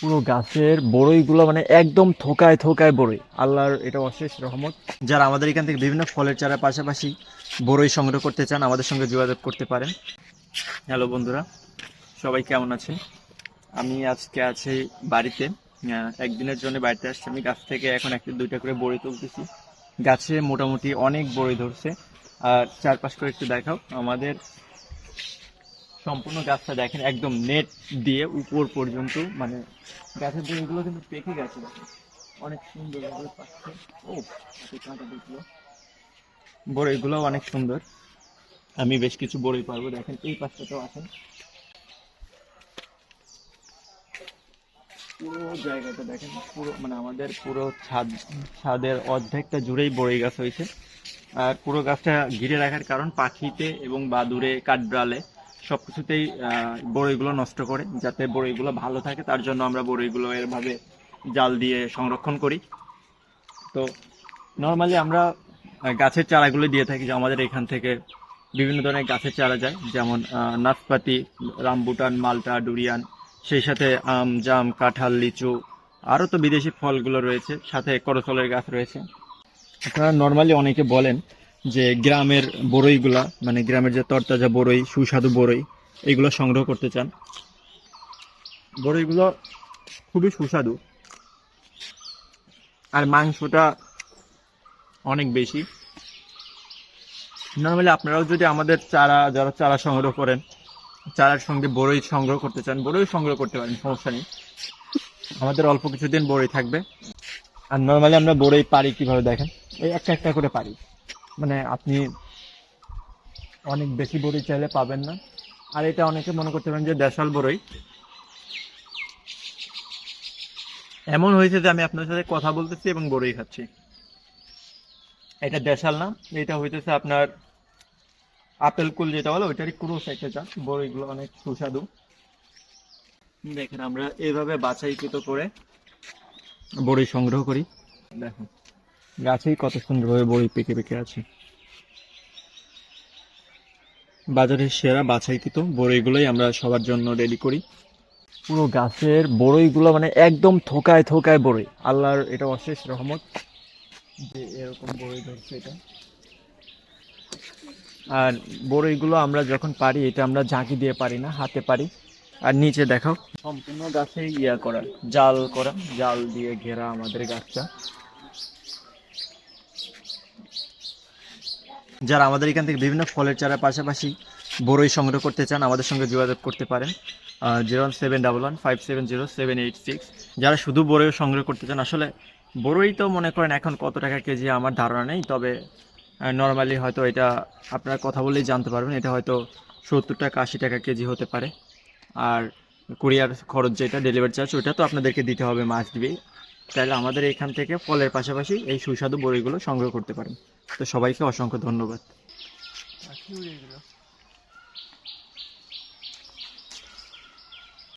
পুরো গাছের বড়ইগুলো মানে একদম থোকায় থোকায় বড়ই। আল্লাহর এটা অশেষ রহমত। যারা আমাদের এখান থেকে বিভিন্ন ফলের চারার পাশাপাশি বড়ই সংগ্রহ করতে চান, আমাদের সঙ্গে যোগাযোগ করতে পারেন। হ্যালো বন্ধুরা, সবাই কেমন আছেন? আমি আজকে আছি বাড়িতে। একদিনের জন্য বাড়িতে আসছি আমি। গাছ থেকে এখন একটা দুইটা করে বড়ি তুলতেছি। গাছে মোটামুটি অনেক বড়ি ধরছে। আর চারপাশ করে একটু দেখাও। আমাদের সম্পূর্ণ গাছটা দেখেন, একদম নেট দিয়ে উপর পর্যন্ত মানে গাছের বড়িগুলো কিন্তু পেকে গেছে। অনেক সুন্দর পাচ্ছে। ও কাঁটা দেখল। বড়িগুলো অনেক সুন্দর। আমি বেশ কিছু বড়ি পারব, দেখেন, এই পাশটাতেও আছেন পুরো জায়গাটা দেখেন, পুরো মানে আমাদের পুরো ছাদ, ছাদের অর্ধেকটা জুড়েই বড়ই গাছ হয়েছে। আর পুরো গাছটা ঘিরে রাখার কারণ পাখিতে এবং বাদুড়ে কাঠবিড়ালে সব কিছুতেই বড়ইগুলো নষ্ট করে যাতে বড়ইগুলো ভালো থাকে তার জন্য আমরা বড়ইগুলো এরভাবে জাল দিয়ে সংরক্ষণ করি। তো নর্মালি আমরা গাছের চারাগুলো দিয়ে থাকি যে আমাদের এখান থেকে বিভিন্ন ধরনের গাছের চারা যায় যেমন আহ, নাশপাতি রামবুটান মালটা ডুরিয়ান সেই সাথে আম জাম কাঁঠাল লিচু আরও তো বিদেশি ফলগুলো রয়েছে সাথে করফলের গাছ রয়েছে। আপনারা নর্মালি অনেকে বলেন যে গ্রামের বড়ইগুলা মানে গ্রামের যে তরতাজা বড়ই, সুস্বাদু বড়ই, এগুলো সংগ্রহ করতে চান? বড়ইগুলো খুবই সুস্বাদু। আর মাংসটা অনেক বেশি। নর্মালি আপনারাও যদি আমাদের চারা, যারা চারা সংগ্রহ করেন, চারার সঙ্গে বড়ই সংগ্রহ করতে চান, বড়ই সংগ্রহ করতে পারেন, সমস্যা নেই। আমাদের অল্প কিছুদিন বড়ই থাকবে। আর নর্মালি আমরা বড়ই পারি কীভাবে দেখেন? এই একটা একটা করে পারি মানে আপনি অনেক বেশি বড়ি চাইলে পাবেন না। আর এটা অনেকে মনে করতে পারেন যে দেশাল বড়ই। এমন হয়েছে যে আমি আপনার সাথে কথা বলতেছি এবং বড়ই খাচ্ছি। এটা দেশাল না, এটা হইতেছে আপনার আপেল কুল যেটা বলে, ওইটারই ক্রোস একটা চাষ বড়ইগুলো অনেক সুস্বাদু। দেখেন আমরা এইভাবে বাছাইকৃত করে বড়ি সংগ্রহ করি। দেখো গাছেই কত সুন্দরভাবে বড়ি পেকে পেকে আছে। বাজারের সেরা বাছাইকৃত বড়ইগুলোই আমরা সবার জন্য রেডি করি। পুরো গাছের বড়ইগুলো মানে একদম থোকায় থোকায় বড়ই। আল্লাহর এটা অশেষ রহমত যে এরকম বড়ই ধরছে এটা। আর বড়ইগুলো আমরা যখন পারি, এটা আমরা ঝাঁকি দিয়ে পারি না, হাতে পারি। আর নিচে দেখাও। সম্পূর্ণ গাছে ইয়া করা, জাল করা, জাল দিয়ে ঘেরা আমাদের গাছটা। যারা আমাদের এখান থেকে বিভিন্ন ফলের চারার পাশাপাশি বড়ই সংগ্রহ করতে চান, আমাদের সঙ্গে যোগাযোগ করতে পারেন zero one seven double one five seven zero seven eight six. যারা শুধু বড়ই সংগ্রহ করতে চান, আসলে বড়ই তো মনে করেন এখন কত টাকা কেজি আমার ধারণা নেই, তবে নর্মালি হয়তো এটা আপনারা কথা বললেই জানতে পারবেন, এটা হয়তো সত্তর টাকা, আশি টাকা কেজি হতে পারে। আর কুরিয়ার খরচ যেটা ডেলিভারি চার্জ ওটা তো আপনাদেরকে দিতে হবে মাছ দিবেই তাহলে আমাদের এখান থেকে ফলের পাশাপাশি এই সুস্বাদু বড়িগুলো সংগ্রহ করতে পারেন। তো সবাইকে অসংখ্য ধন্যবাদ।